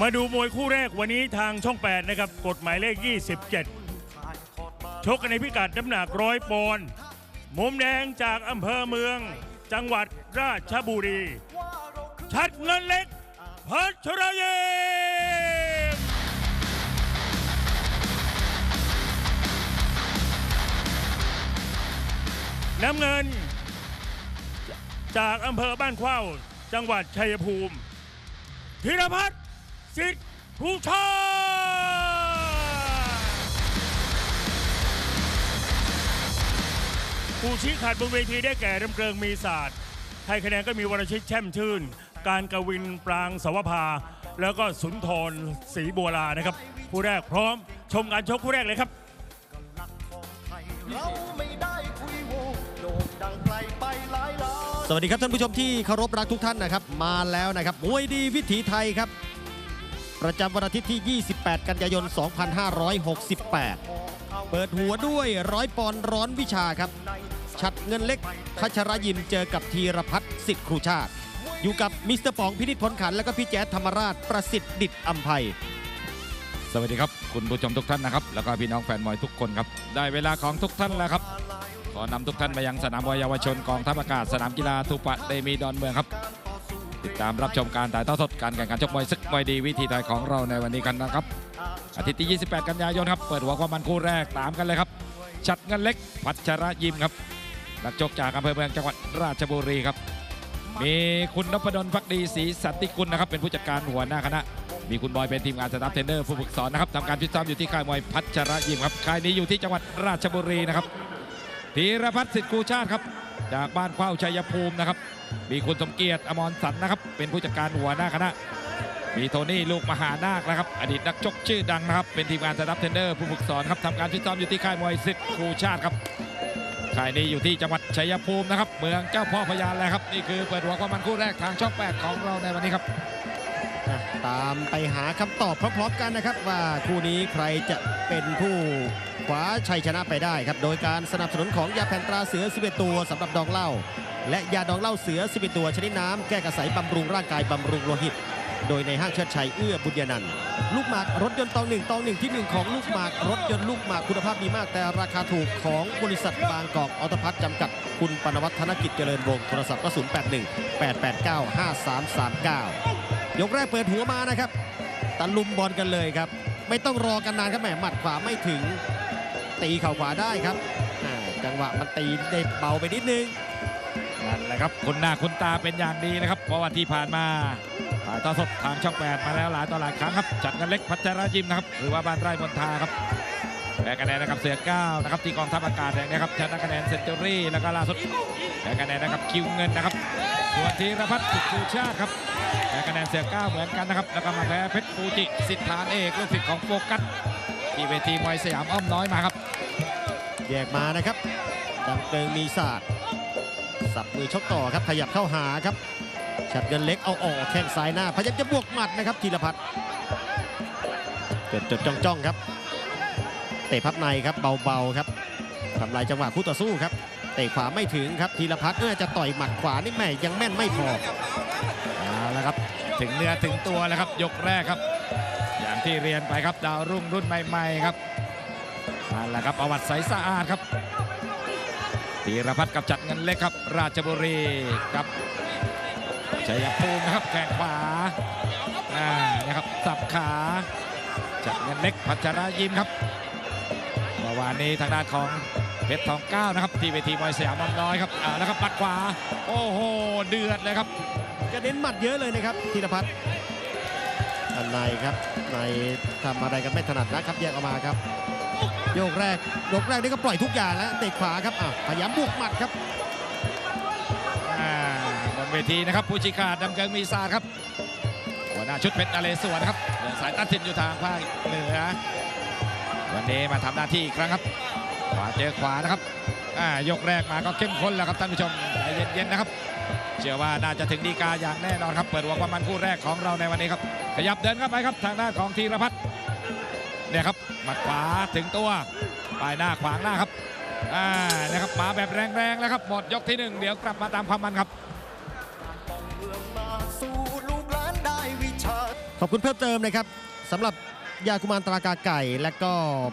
มาดูมวยคู่แรกวันนี้ทางช่อง 8 นะครับ กฎหมายเลข 27 ชกกันในพิกัดน้ำหนักร้อยปอนด์มุมแดงจากอำเภอเมือง จังหวัดราชบุรี ชัดเงินเล็กพัชรเยมน้ำเงิน จากอำเภอบ้านเข้า จังหวัดชัยภูมิธีรพัฒน์ สิทธิ์ผู้ชาผู้ชี้ขาดบนเวทีได้แก่รำเกริงมีศาสตร์ไทยคะแนนก็มีวรชิตแช่มชื่น การกวินปรางสวภา แล้วก็สุนทรศรีบัวลานะครับผู้แรกพร้อมชมการชกคู่แรกเลยครับสวัสดีครับท่านผู้ชมที่เคารพรักทุกท่านนะครับ มาแล้วนะครับมวยดีวิถีไทยครับ ประจำวันอาทิตย์ที่ 28 กันยายน 2568 เปิดหัวด้วยร้อยปอนร้อนวิชาครับ ชัดเงินเล็กพัชรยิมเจอกับธีรพัฒน์สิทธิ์ครูชาติ อยู่กับมิสเตอร์ป๋องพินิจผลขัน และก็พี่แจ๊ดธรรมราชประสิทธิ์ดิตอัมภัยสวัสดีครับ คุณผู้ชมทุกท่านนะครับ แล้วก็พี่น้องแฟนมวยทุกคนครับ ได้เวลาของทุกท่านแล้วครับ ขอนำทุกท่านมายังสนามมวยเยาวชนกองทัพอากาศสนามกีฬาทูปะเตมีดอนเมืองครับ ติดตามรับชมการถ่ายทอดสดการแข่งขันชกมวยศึกมวยดีวิธีไทยของเราในวันนี้กันนะครับ อาทิตย์ที่ 28 กันยายนครับ เปิดหัวความมันคู่แรกตามกันเลยครับ ชัดเงินเล็กพัชระยิมครับ นักชกจากอำเภอเมืองจังหวัดราชบุรีครับ มีคุณนพดลพักดีศรีสันติกุลนะครับ เป็นผู้จัดการหัวหน้าคณะ มีคุณบอยเป็นทีมงานสตาฟเทรนเนอร์ผู้ฝึกสอนนะครับทำการฟิตซ้อมอยู่ที่ค่ายมวยพัชระยิมครับ ค่ายนี้อยู่ที่จังหวัดราชบุรีนะครับธีรพัฒน์สิทธิ์กูชาติครับ จากบ้านเข้าวชัยภูมินะครับ มีคุณสมเกียรติอมรสันนะครับ เป็นผู้จัดการหัวหน้าคณะ มีโทนี่ลูกมหานาคนะครับ อดีตนักชกชื่อดังนะครับ เป็นทีมงานสตาฟเทนเดอร์ผู้ฝึกสอนครับทำการฟิตซ้อมอยู่ที่ค่ายมวยสิทธิ์ครูชาติครับค่ายนี้อยู่ที่จังหวัดชัยภูมินะครับ เมืองเจ้าพ่อพญาแลครับ นี่คือเปิดหัวความมันคู่แรกทางช่อง 8 ของเราในวันนี้ครับ ตามไปหาคำตอบพร้อมๆกันนะครับ ว่าคู่นี้ใครจะเป็นผู้คว้าชัยชนะไปได้ครับ โดยการสนับสนุนของยาแผ่นตราเสือ 11 ตัวสำหรับดองเหล้าและยาดองเหล้าเสือ 11 ตัวชนิดน้ำแก้กระสายบำรุงร่างกายบำรุงโลหิต โดยในห้างเชิดชัยเอื้อบุญญานันท์ลูกหมากรถยนต์ตองหนึ่งตองหนึ่งที่หนึ่งของลูกหมากรถยนต์ลูกหมากคุณภาพดีมาก แต่ราคาถูกของบริษัทบางกอกออตพัทจำกัดคุณปนวัฒนกิจเจริญวงศ์โทรศัพท์ก็081 889 5339 ยกแรกเปิดหัวมานะครับตะลุมบอลกันเลยครับ ไม่ต้องรอกันนานครับแหมหมัดขวาไม่ถึง ตีเข่าขวาได้ครับจังหวะมันตีได้เบาไปนิดนึงนั่นแหละครับคุณหน้าคุณตาเป็นอย่างดีนะครับ เพราะว่าที่ผ่านมาถ่ายทอดสดทางช่องแปดมาแล้วหลายต่อหลายครั้งครับ จัดกันเล็กพัชรยิมนะครับ หรือว่าบ้านไร่มนทาครับแพ้คะแนนนะครับเสือก้าวนะครับที่กองทัพอากาศแห่งนี้ครับชนะคะแนนเซนจูรี่แล้วก็ล่าสุดแพ้คะแนนนะครับคิวเงินนะครับ ส่วนธีรพัฒน์สุขูชาติครับแพ้คะแนนเสือก้าเหมือนกันนะครับ แล้วก็มาแพ้เพชรฟูจิสิทธานเอกลูกศิษย์ของโฟกัสที่เวทีมวยสยามอ้อมน้อยมาครับ แยกมานะครับดังเกิงมีศาสตร์สับมือชกต่อครับขยับเข้าหาครับฉัดเงินเล็กเอาออกแข้งซ้ายหน้าพยายามจะบวกหมัดนะครับธีรพัฒน์จดจดจ้องจ้องครับ เตะพับในครับเบาๆครับทำลายจังหวะคู่ต่อสู้ครับ เตะขวาไม่ถึงครับธีรพัฒน์เมื่อจะต่อยหมัดขวานี่แม่ยังแม่นไม่พอเอาละครับถึงเนื้อถึงตัวแล้วครับยกแรกครับ อย่างที่เรียนไปครับดาวรุ่งรุ่นใหม่ๆครับนั่นแหละครับประวัติใสสะอาดครับธีรพัฒน์กับจัดเงินเล็กครับ ราชบุรีกับชัยภูมินะครับแข้งขวาอ่านะครับสับขาจัดเงินเล็กพัชรยิมครับเมื่อวานนี้ทางด้านของ เพชรทองเก้านะครับที่เวทีมวยสยามอ้อมน้อยครับอ่าแล้วครับปัดขวา โอ้โห เดือดเลยครับกระเด็นหมัดเยอะเลยนะครับธีรพัฒน์อันในครับในทำอะไรกันไม่ถนัดนะครับแยกออกมาครับ โยกแรกยกแรกนี่ก็ปล่อยทุกอย่างแล้วเตะขวาครับอะพยายามบุกหมัดครับอ่าบนเวทีนะครับผู้ชี้ขาดดำเกิงมีซาครับหัวหน้าชุดเพชรนเรศวรนะครับเดินสายตัดสินอยู่ทางภาคเหนือวันนี้มาทำหน้าที่อีกครั้งครับ ขวาเจอขวานะครับอ่ายกแรกมาก็เข้มข้นแล้วครับท่านผู้ชมใจเย็นๆนะครับ เชื่อว่าน่าจะถึงดีกาอย่างแน่นอนครับ เปิดหัวความมันคู่แรกของเราในวันนี้ครับ ขยับเดินเข้าไปครับทางด้านของธีรพัฒน์เนี่ยครับหมัดขวาถึงตัวปลายหน้าขวางหน้าครับอ่านะครับมาแบบแรงๆแล้วครับหมดยกที่หนึ่งเดี๋ยวกลับมาตามความมันครับเมืองมาสู่ลูกหลานได้วิชาขอบคุณเพิ่มเติมนะครับสำหรับ ยากุมารตรากาไก่ และก็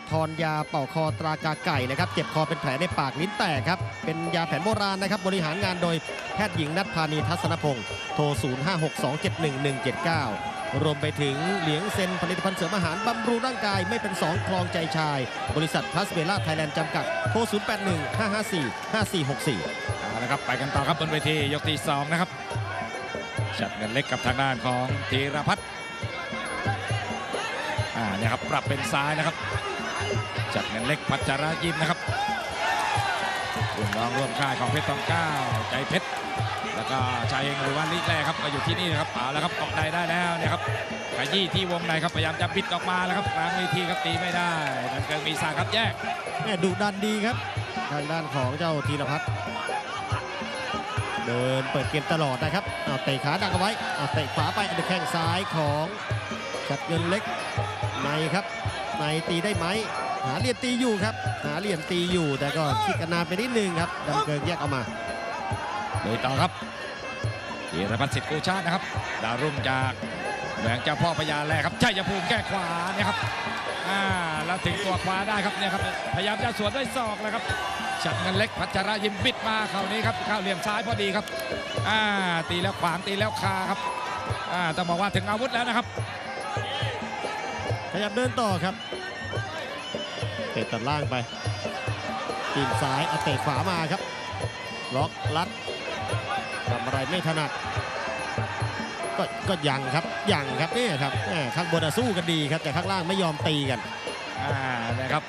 พรยาเป่าคอตรากาไก่นะครับเจ็บคอเป็นแผลในปากลิ้นแตกครับเป็นยาแผนโบราณนะครับบริหารงานโดยแพทย์หญิงนัทพานีทัศนพงศ์โทร 0562711179 รวมไปถึงเหลียงเซนผลิตภัณฑ์เสริมอาหารบำรุงร่างกายไม่เป็นสองคลองใจชาย บริษัทพลัสเบล่าไทยแลนด์จำกัดโทร 0815545464เอาละครับไปกันต่อครับบนเวทียกที่สองนะครับจัดเงินเล็กกับทางด้านของธีรพัฒน์ อ่าเนี่ยครับปรับเป็นซ้ายนะครับจัดเงินเล็กพัชรายิมนะครับร่วมน้องร่วมค่ายของเพชรตองเก้าใจเพชรแล้วก็ชายเองหรือว่าลิแรกครับมาอยู่ที่นี่นะครับเอาแล้วครับออกในได้แล้วเนี่ยครับขยี้ที่วงในครับพยายามจะบิดออกมาแล้วครับกลางเวทีครับตีไม่ได้นั่นเกิดมีสาครับแยกแม่ดุดันดีครับทางด้านของเจ้าธีรพัฒน์เดินเปิดเกมตลอดนะครับเอาเตะขาดักเอาไว้เอาเตะขวาไปเอาแข้งซ้ายของชัดเงินเล็ก ในครับ ในตีได้ไหมหาเหลี่ยมตีอยู่ครับ หาเหลี่ยมตีอยู่แต่ก็คิดกันนานไปนิดนึงครับดำเกิงแยกออกมาโดยต่อครับธีรพัฒน์สิทธิ์กูชาตินะครับ ดาวรุ่งจากแหวงเจ้าพ่อพญาแลครับชัยภูมิแก้ขวาเนี่ยครับอ่าแล้วถึงตัวขวาได้ครับเนี่ยครับพยายามจะสวนด้วยศอกแล้วครับฉัดเงินเล็กพัชระยิมบิดมาเข้านี้ครับเข้าเหลี่ยมซ้ายพอดีครับอ่าตีแล้วขวางตีแล้วคาครับอ่าต้องบอกว่าถึงอาวุธแล้วนะครับ ยับเดินต่อครับ เตะตัดล่างไปตีนซ้ายเอาเตะขวามาครับ ล็อกลัดทำอะไรไม่ถนัด ก็ก็ยังครับยังครับนี่ครับข้างบนสู้กันดีครับแต่ข้างล่างไม่ยอมตีกันอ่านะครับ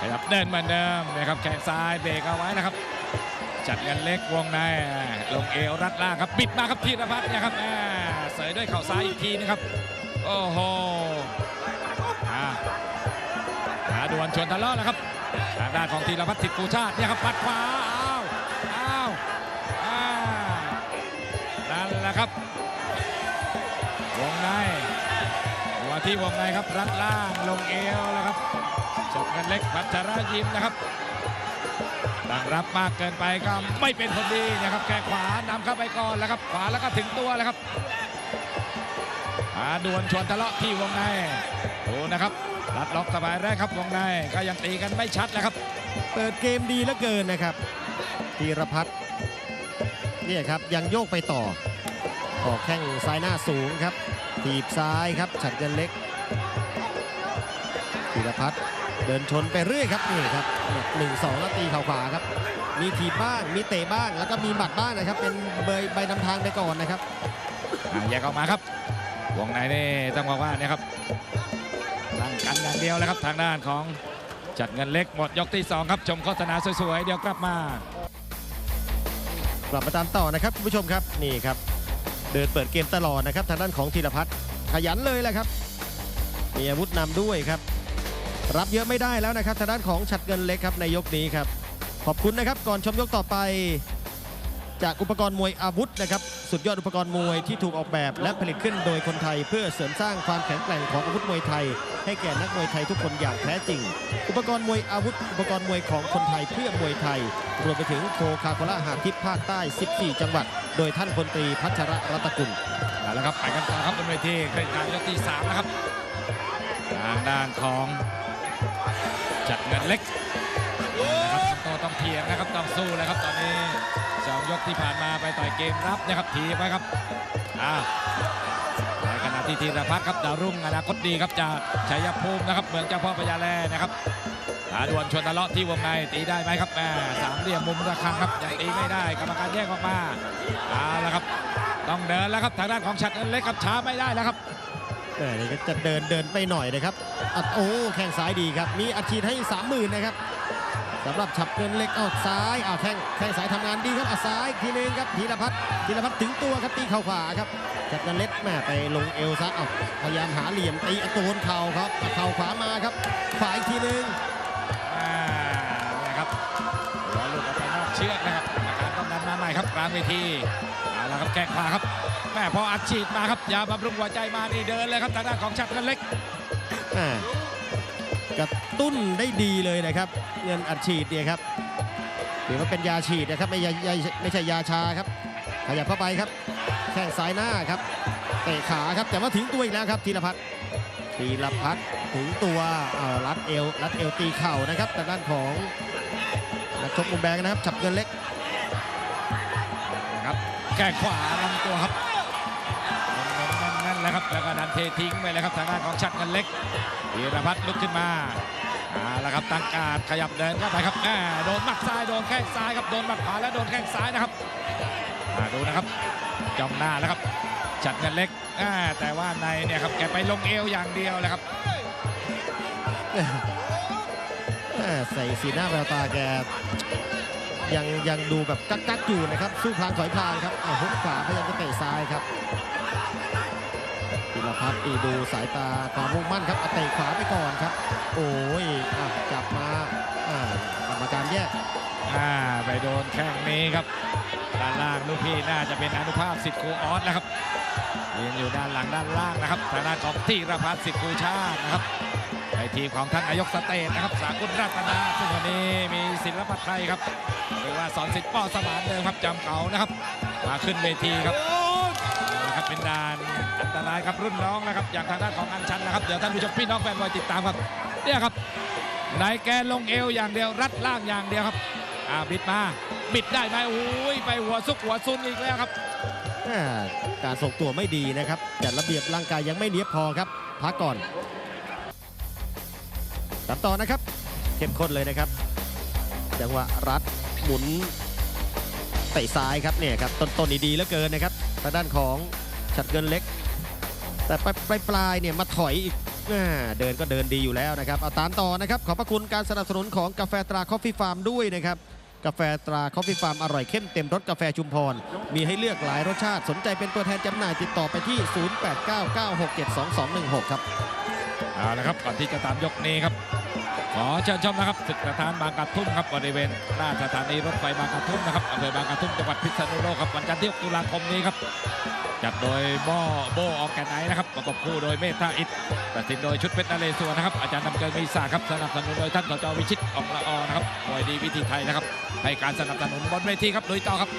ขยับเดินเหมือนเดิมนะครับแข้งซ้ายเบรกเอาไว้นะครับ จัดเงินเล็กวงในลงเอวรัดล่างครับบิดมาครับพีรพัฒน์นะครับเสยด้วยเข่าซ้ายอีกทีนะครับโอ้โห ดวลชวนทะเลาะแล้วครับ ทางด้านของธีรพัฒน์สิทธิ์กูชาติเนี่ยครับปัดขวาอ้าวอ้าวอ่านั่นแหละครับ วงในหัวที่วงในครับรัดล่างลงเอวแล้วครับจัดเงินเล็กพัชรยิมนะครับตั้งรับมากเกินไปก็ไม่เป็นผลดีนะครับแค่ขวานำเข้าไปก่อนแล้วครับ ขวาแล้วก็ถึงตัวแล้วครับอาดวลชวนทะเลาะที่วงในดูนะครับ รัดล็อกสบายแรกครับวงในก็ยังตีกันไม่ชัดแล้วครับ เปิดเกมดีเหลือเกินนะครับธีรพัฒน์เนี่ยครับยังโยกไปต่อ ออกแข้งซ้ายหน้าสูงครับถีบซ้ายครับฉัดเงินเล็กธีรพัฒน์เดินชนไปเรื่อยครับนี่ครับหนึ่งสองแล้วตีเข่าขวาครับ มีถีบบ้างมีเตะบ้างแล้วก็มีหมัดบ้างนะครับ เป็นใบใบนำทางไปก่อนนะครับอ่าแยกออกมาครับวงในนี่ต้องบอกว่าเนี่ยครับตั้ง กันอย่างเดียวเลยครับทางด้านของจัดเงินเล็กหมดยกที่ 2 ครับชมโฆษณาสวยๆ เดี๋ยวกลับมา กลับมาตามต่อนะครับคุณผู้ชมครับนี่ครับ เดินเปิดเกมตลอดนะครับทางด้านของธีรพัฒน์ขยันเลยแหละครับ มีอาวุธนำด้วยครับ รับเยอะไม่ได้แล้วนะครับทางด้านของฉัดเงินเล็กครับในยกนี้ครับ ขอบคุณนะครับก่อนชมยกต่อไป จากอุปกรณ์มวยอาวุธนะครับสุดยอดอุปกรณ์มวยที่ถูกออกแบบ และผลิตขึ้นโดยคนไทย เพื่อเสริมสร้างความแข็งแกร่งของอาวุธมวยไทย ให้แก่นักมวยไทยทุกคนอย่างแท้จริง อุปกรณ์มวยอาวุธ อุปกรณ์มวยของคนไทยเพื่อมวยไทย รวมไปถึงโคคาโคล่าหาดทิพย์ภาคใต้ 14 จังหวัด โดยท่านพลตรีพัชระรัตนกุลเอาละครับไปกันต่อครับบนเวทีใกล้การยกที่3นะครับทางด้านของจัดเงินเล็ก ต้องเถียงนะครับต้องสู้เลยครับตอนนี้สองยกที่ผ่านมาไปต่อยเกมรับนะครับทีไปครับอ่าในขณะที่ธีรพัฒน์ครับดาวรุ่งอนาคตดีครับจากชัยภูมินะครับเมืองเจ้าพ่อพญาแลนะครับหาดวลชวนทะเลาะที่วงในตีได้ไหมครับแม่สามเหลี่ยมมุมระฆังครับยังตีไม่ได้กรรมการแยกออกมาเอาละครับ ต้องเดินแล้วครับทางด้านของฉัดเงินเล็กครับช้าไม่ได้แล้วครับแหม่นี่ก็จะเดินเดินไปหน่อยนะครับอัดโอ้แข้งซ้ายดีครับ มีอัดฉีดให้สามหมื่นนะครับ สำหรับฉับเงินเล็กออกซ้ายอ้าวแข้งแข้งซ้ายทำงานดีครับอะซ้ายอีกทีนึงครับธีรพัฒน์ธีรพัฒน์ถึงตัวครับตีเข่าขวาครับฉับเงินเล็กแม่ไปลงเอวซะอ้าวพยายามหาเหลี่ยมตีอะโดนเข่าครับอะเข่าขวามาครับขวาอีกทีนึงอ่านะครับหัวหลุดออกไปนอกเชือกนะครับกรรมการต้องดันมาใหม่ครับกลางเวทีเอาละครับแข้งขวาครับแม่พออัดฉีดมาครับยาบำรุงหัวใจมานี่เดินเลยครับทางด้านของฉัดเงินเล็กอ่า กระตุ้นได้ดีเลยนะครับ เงินอัดฉีดเนี่ยครับถือว่าเป็นยาฉีดนะครับไม่ยาไม่ใช่ยาชาครับ ขยับเข้าไปครับแข้งซ้ายหน้าครับเตะขาครับแต่ว่าถึงตัวอีกแล้วครับธีรพัฒน์ธีรพัฒน์ถึงตัวเอ่อรัดเอวรัดเอวตีเข่านะครับทางด้านของนักชกมุมแดงนะครับฉับเงินเล็กนะครับแก้ขวาลำตัวครับ แล้วก็ดันเททิ้งไปเลยครับทางด้านของชัดเงินเล็กธีรพัฒน์ลุกขึ้นมาเอาละครับตั้งการดขยับเดินเข้าไปครับแหมโดนหมัดซ้ายโดนแข้งซ้ายครับโดนหมัดขวาแล้วโดนแข้งซ้ายนะครับอ่าดูนะครับจ้องหน้าแล้วครับชัดเงินเล็กแต่ว่าในเนี่ยครับแกไปลงเอวอย่างเดียวเลยครับใส่สีหน้าแววตาแกยังยังดูแบบกักกักอยู่นะครับสู้พลางถอยพลางครับอะฮุกขวาพยายามจะเตะซ้ายครับ ธีรพัฒน์นี่ดูสายตาความมุ่งมั่นครับเอาเตะขวาไปก่อนครับ โอ้ยอะจับมาอ่ากรรมการแยกอ่าไปโดนแข้งนี้ครับด้านล่างลูกพี่น่าจะเป็นอนุภาพสิทธิ์ครูออสนะครับยืนอยู่ด้านหลังด้านล่างนะครับทางด้านของธีรพัฒน์สิทธิ์ครูชาตินะครับในทีมของท่านนายกสเตทนะครับ สากุลรัตนาซึ่งวันนี้มีศิลปะไทยครับหรือว่าสอนสิทธิ์ป้อสมานเดิมครับจำเขานะครับ มาขึ้นเวทีครับนะครับเป็นด่าน อันตรายครับรุ่นน้องนะครับอย่างทางด้านของอัญชันนะครับเดี๋ยวท่านผู้ชมพี่น้องแฟนบอยติดตามครับเนี่ยครับนายแกลงเอวอย่างเดียวรัดล่างอย่างเดียวครับอ่าบิดมาบิดได้ไหมโอ้ยไปหัวซุกหัวซุนอีกแล้วครับอ่าการส่งตัวไม่ดีนะครับจัดระเบียบร่างกายยังไม่เนียบพอครับพักก่อนตามต่อนะครับเข้มข้นเลยนะครับ จังหวะรัดหมุนเตะซ้ายครับเนี่ยครับต้นต้นๆดีๆเหลือเกินนะครับทางด้านของฉัดเงินเล็ก แต่ปลายปลายปลายเนี่ยมาถอยอีกเดินก็เดินดีอยู่แล้วนะครับเอาตามต่อนะครับ ขอบพระคุณการสนับสนุนของกาแฟตราคอฟฟี่ฟาร์มด้วยนะครับกาแฟตราคอฟฟี่ฟาร์มอร่อยเข้มเต็มรสกาแฟชุมพร มีให้เลือกหลายรสชาติสนใจเป็นตัวแทนจำหน่ายติดต่อไปที่ 0899672216 ครับเอาละครับก่อนที่จะตามยกนี้ครับ ขอเชิญชมนะครับศึกสถานบางกระทุ่มครับบริเวณหน้าสถานีรถไฟบางกระทุ่มนะครับอำเภอบางกระทุ่มจังหวัดพิษณุโลกครับวันจันทร์ที่6ตุลาคมนี้ครับจัดโดยบ่อโบออกแกนไนนะครับประกบคู่โดยเมธาอิทตัดสินโดยชุดเพชรนเรศวรนะครับอาจารย์นำเกินมีสาครับสนับสนุนโดยท่านสจวิชิตออกละออนะครับมวยดีวิธีไทยนะครับให้การสนับสนุนบนเวทีครับลุยต่อครับ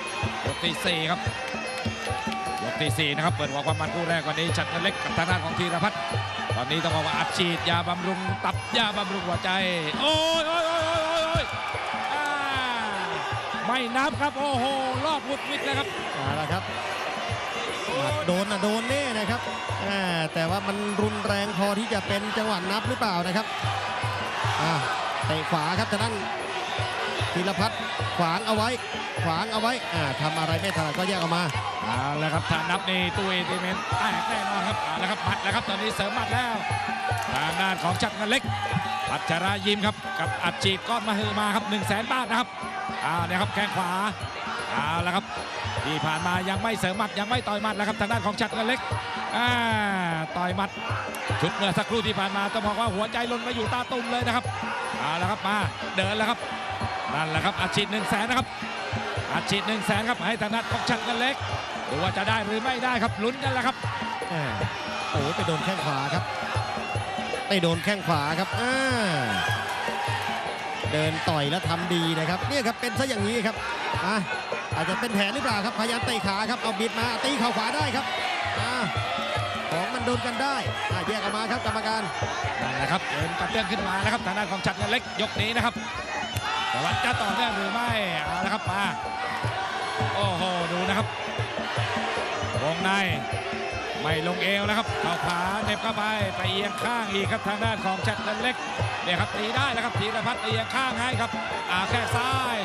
ยกที่สี่ครับยกที่4นะครับเปิดหัวความมันคู่แรกวันนี้ชัดเงินเล็กกับทางด้านของธีรพัฒน์ ตอนนี้ต้องบอกว่าอัดฉีดยาบำรุงตับยาบำรุงหัวใจ โอ้ยโอ้ยโอ้ยโอ้ยโอ้ยไม่นับครับโอ้โหรอบวุดวิดเลยครับเอาละครับโดนนะโดนแน่นะครับแต่ว่ามันรุนแรงพอที่จะเป็นจังหวะนับหรือเปล่านะครับอ่าเตะขวาครับทางด้านธีรพัฒน์ขวางเอาไว้ ขวางเอาไว้อ่าทำอะไรไม่ถนัดก็แยกออกมา เอาละครับถ้านับนี่ตู้เอทีเมนแตกแน่นอนครับเอาละครับหมัดแล้วครับตอนนี้เสริมหมัดแล้วทางด้านของชัดเงินเล็กพัชรายิมครับกับอัดฉีดก้อนมาฮือมาครับ1 0 0 0 0แสนบาทนะครับเอาเนี่ยครับแข้งขวาเอาละครับที่ผ่านมายังไม่เสริมหมัดยังไม่ต่อยหมัดแล้วครับทางด้านของชัดเงินเล็กอ่าต่อยหมัดชุดเมื่อสักครู่ที่ผ่านมาต้องบอกว่าหัวใจหล่นมาอยู่ตาตุ่มเลยนะครับเอาละครับมาเดินแล้วครับนั่นแหละครับอัดฉีด1 0 0 0 0แสนนะครับอัดฉีด1 0 0 0 0แสนครับให้ทางด้านของชัดเงินเล็ก ดูว่าจะได้หรือไม่ได้ครับลุ้นกันแล้วครับอ่าโอ้ยไปโดนแข้งขวาครับไปโดนแข้งขวาครับอ่าเดินต่อยแล้วทำดีนะครับเนี่ยครับเป็นซะอย่างนี้ครับอะอาจจะเป็นแผนหรือเปล่าครับพยายามเตะขาครับเอาบิดมาตีเข่าขวาได้ครับอ่าของมันโดนกันได้อะแยกออกมาครับกรรมการนั่นแหละครับเดินกระเตื้องขึ้นมานะครับทางด้านของชัดเงินเล็กยกนี้นะครับแต่ว่าจะต่อเนื่องหรือไม่เอาละครับมาโอ้โหดูนะครับ วงใน ไม่ลงเอวแล้วครับเข่าขาเน็บเข้าไปไปเอียงข้างอีกครับทางด้านของชัดเล็กเนี่ยครับตีได้แล้วครับธีรพัฒน์เอียงข้างให้ครับอ่าแค่ซ้าย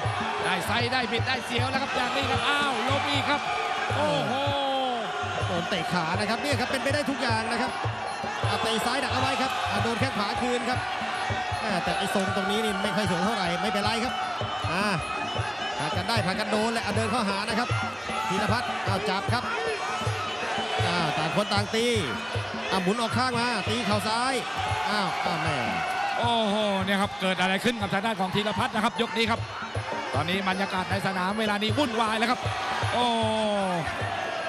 ได้ไซด์ได้บิดได้เสียวแล้วครับอย่างนี้ครับอ้าวลมอีกครับ โอ้โหโดนเตะขานะครับเนี่ยครับเป็นไปได้ทุกอย่างนะครับเอาเตะซ้ายดักเอาไว้ครับโดนแข้งขวาคืนครับแต่ไอ้ทรงตรงนี้นี่ไม่ค่อยสวยเท่าไหร่ไม่เป็นไรครับอ่าผลักกันได้ผลักกันโดนและเดินเข้าหานะครับธีรพัฒน์เอาจับครับ คนต่างตีอ่าหมุนออกข้างมา ตีเข่าซ้าย อ้าวอ้าวแม่โอ้โหเนี่ยครับเกิดอะไรขึ้นกับทางด้านของธีรพัฒน์นะครับ ยกนี้ครับ ตอนนี้บรรยากาศในสนามเวลานี้วุ่นวายแล้วครับ โอ้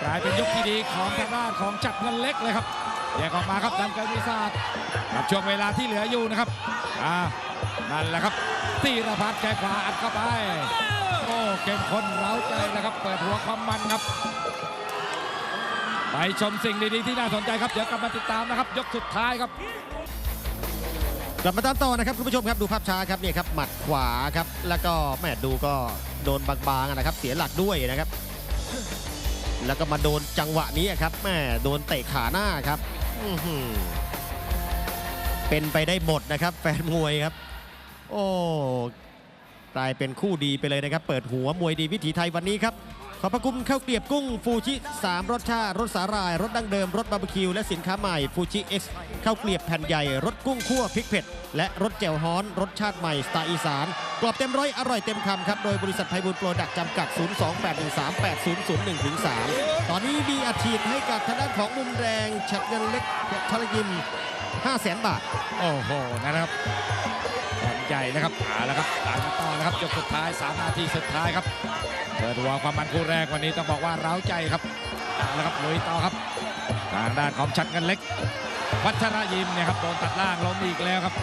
กลายเป็นยกที่ดีของทางด้านของจัดเงินเล็กเลยครับแยกออกมาครับดันเกินวิสาดกับช่วงเวลาที่เหลืออยู่นะครับอ่านั่นแหละครับธีรพัฒน์แข้ขวาอัดเข้าไปโอ้เข้มข้นเร้าใจนะครับ เปิดหัวความมันครับ ไปชมสิ่งดีๆที่น่าสนใจครับเดี๋ยวกลับมาติดตามนะครับ ยกสุดท้ายครับ กลับมาตามต่อนะครับคุณผู้ชมครับดูภาพช้าครับเนี่ยครับหมัดขวาครับแล้วก็แม่ดูก็โดนบางๆนะครับ เสียหลักด้วยนะครับ แล้วก็มาโดนจังหวะนี้ครับแม่โดนเตะขาหน้าครับเป็นไปได้หมดนะครับแฟนมวยครับ โอ้กลายเป็นคู่ดีไปเลยนะครับ เปิดหัวมวยดีวิถีไทยวันนี้ครับ ขอบพระคุณข้าวเกลียบกุ้งฟูจิ3 รสชาติรสสาหร่าย รสดั้งเดิม รสบาร์บีคิว และสินค้าใหม่ฟูจิเอ็กซ์ข้าวเกลียบแผ่นใหญ่ รสกุ้งคั่วพริกเผ็ด และรสแจ่วฮ้อน รสชาติใหม่สไตล์อีสาน กรอบเต็มร้อยอร่อยเต็มคำครับ โดยบริษัทไพบูลโปรดักต์จำกัด 028138001-3 ตอนนี้มีอาชีพให้กับทางด้านของมุมแดงฉัดเงินเล็กทรยิม5 0 0 0 0 0 บาท โอ้โห นะครับบอลใหญ่นะครับเอาละครับตามกันต่อนะครับยกสุดท้าย 3 นาทีสุดท้ายครับ เปิดหัวความมันคู่แรกวันนี้ต้องบอกว่าร้าวใจครับเอาละครับลุยต่อครับ ทางด้านของชัดเงินเล็ก วัชระยิมเนี่ยครับโดนตัดล่างล้มอีกแล้วครับ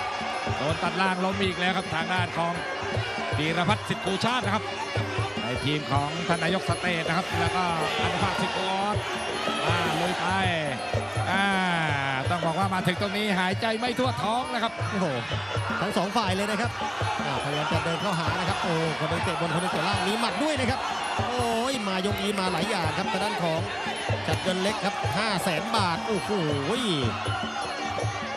โดนตัดล่างล้มอีกแล้วครับ ทางด้านของธีรพัฒน์สิทธิ์กูชาตินะครับในทีมของทนายกสเตทนะครับ แล้วก็อนุภาคสิทธิ์กูออสลุยไปอ่า ต้องบอกว่ามาถึงตรงนี้หายใจไม่ทั่วท้องนะครับโอ้โหทั้งสองฝ่ายเลยนะครับอ่าพยายามจะเดินเข้าหานะครับโอ้คนหนึงเตะบนคนหนึงเตะล่างมีหมัดด้วยนะครับโอ้ยมายกอีมาหลายอย่างครับทางด้านของจัดเงินเล็กครับ5 0 0แสนบาทโอ้โห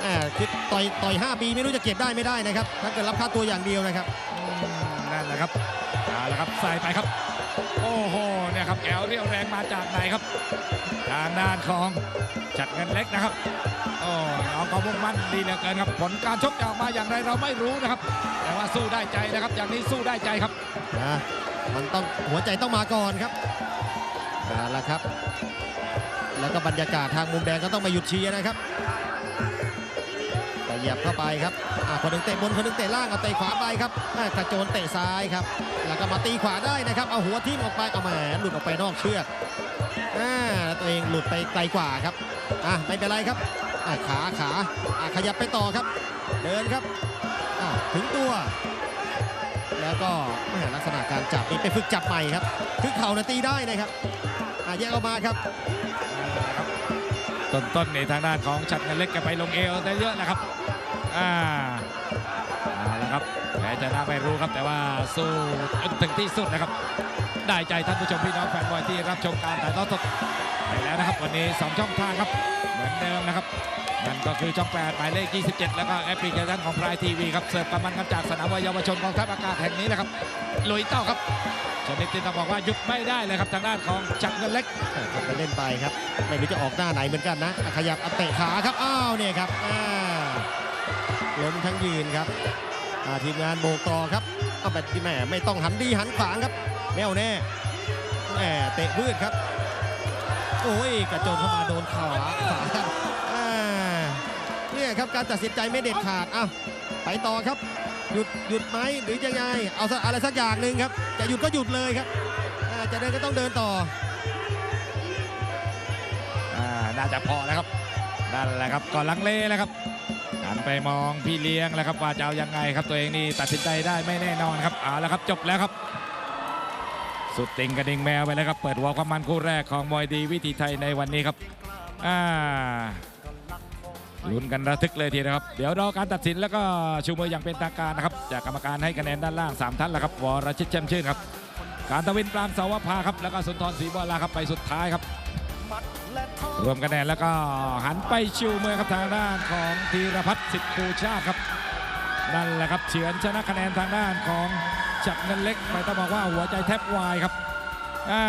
อ่าคือต่อยต่อย 5 ปีไม่รู้จะเก็บได้ไม่ได้นะครับถ้าเกิดรับค่าตัวอย่างเดียวนะครับนั่นแหละครับเอาละครับใส่ไปครับ โอ้โหเนี่ยครับแกวเรียวแรงมาจากไหนครับ ทางด้านของจัดเงินเล็กนะครับโอ้น้องก็มุ่งมั่นดีเหลือเกินครับ ผลการชกจะออกมาอย่างไรเราไม่รู้นะครับ แต่ว่าสู้ได้ใจนะครับ อย่างนี้สู้ได้ใจครับนะมันต้องหัวใจต้องมาก่อนครับเอาละครับ แล้วก็บรรยากาศทางมุมแดงก็ต้องมาหยุดเชียร์นะครับแต่เหยียบเข้าไปครับอะคนหนึงเตะบนคนหนึงเตะล่างเอาเตะขวาไปครับกระโจนเตะซ้ายครับ แล้วก็มาตีขวาได้นะครับ เอาหัวทิ่มออกไปเอาแหมหลุดออกไปนอกเชือก อ่าตัวเองหลุดไปไกลกว่าครับอะไม่เป็นไรครับอะขาขาอะขยับไปต่อครับ เดินครับอะถึงตัว แล้วก็ลักษณะการจับนี่ไปฝึกจับใหม่ครับ คือเข่านะตีได้นะครับอะแยกออกมาครับต้นๆในทางด้านของจัดเงินเล็กแกไปลงเอวได้เยอะนะครับ อ่าเอาละครับแพ้ชนะไม่รู้ครับแต่ว่าสู้จนถึงที่สุดนะครับ ได้ใจท่านผู้ชมพี่น้องแฟนบอยที่รับชมการถ่ายทอดสดไปแล้วนะครับ วันนี้ 2 ช่องทางครับ เหมือนเดิมนะครับนั่นก็คือช่อง 8 หมายเลข 27 แล้วก็แอปพลิเคชันของพรายทีวีครับ เสิร์ฟกำมันกันจากสนามวัยเยาวชนกองทัพอากาศแห่งนี้นะครับลุยเต้าครับชนิดที่ต้องบอกว่าหยุดไม่ได้เลยครับทางด้านของจักรเงินเล็กทำไปเล่นไปครับ ไม่รู้จะออกหน้าไหนเหมือนกันนะ ขยับเอเตะขาครับ อ้าวเนี่ยครับล้มทั้งยืนครับทีมงานโบกต่อครับเอาแบบที่แม่ไม่ต้องหันดีหันขวางครับ แน่วแน่แหม่เตะพืดครับ โอ้ยกระโจนเข้ามาโดนขาขวาครับอ่าเนี่ยครับการตัดสินใจไม่เด็ดขาดอ้าวไปต่อครับ หยุดหยุดไหมหรือยังไง เอาสักอะไรสักอย่างหนึ่งครับ จะหยุดก็หยุดเลยครับอ่าจะเดินก็ต้องเดินต่ออ่าน่าจะพอแล้วครับนั่นแหละครับก่อนลังเลแล้วครับหันไปมองพี่เลี้ยงแล้วครับว่าจะเอายังไงครับตัวเองนี่ตัดสินใจได้ไม่แน่นอนครับเอาละครับจบแล้วครับ สุดติงกระดิ่งแมวไปแล้วครับ เปิดหัวความมันคู่แรกของมวยดีวิถีไทยในวันนี้ครับอ่าลุ้นกันระทึกเลยทีนะครับ เดี๋ยวรอการตัดสินแล้วก็ชูมืออย่างเป็นทางการนะครับ จากกรรมการให้คะแนนด้านล่าง 3 ท่านแล้วครับวรชิตเช่มชื่นครับ การตะวินปรามสาวภาครับ แล้วก็สุนทรศรีบัวลาครับไปสุดท้ายครับ รวมคะแนนแล้วก็หันไปชูมือครับทางด้านของธีรพัฒน์สิทธิ์ปูชาครับนั่นแหละครับเฉือนชนะคะแนนทางด้านของ จับเงินเล็กไปต้องบอกว่าหัวใจแทบวายครับอ่า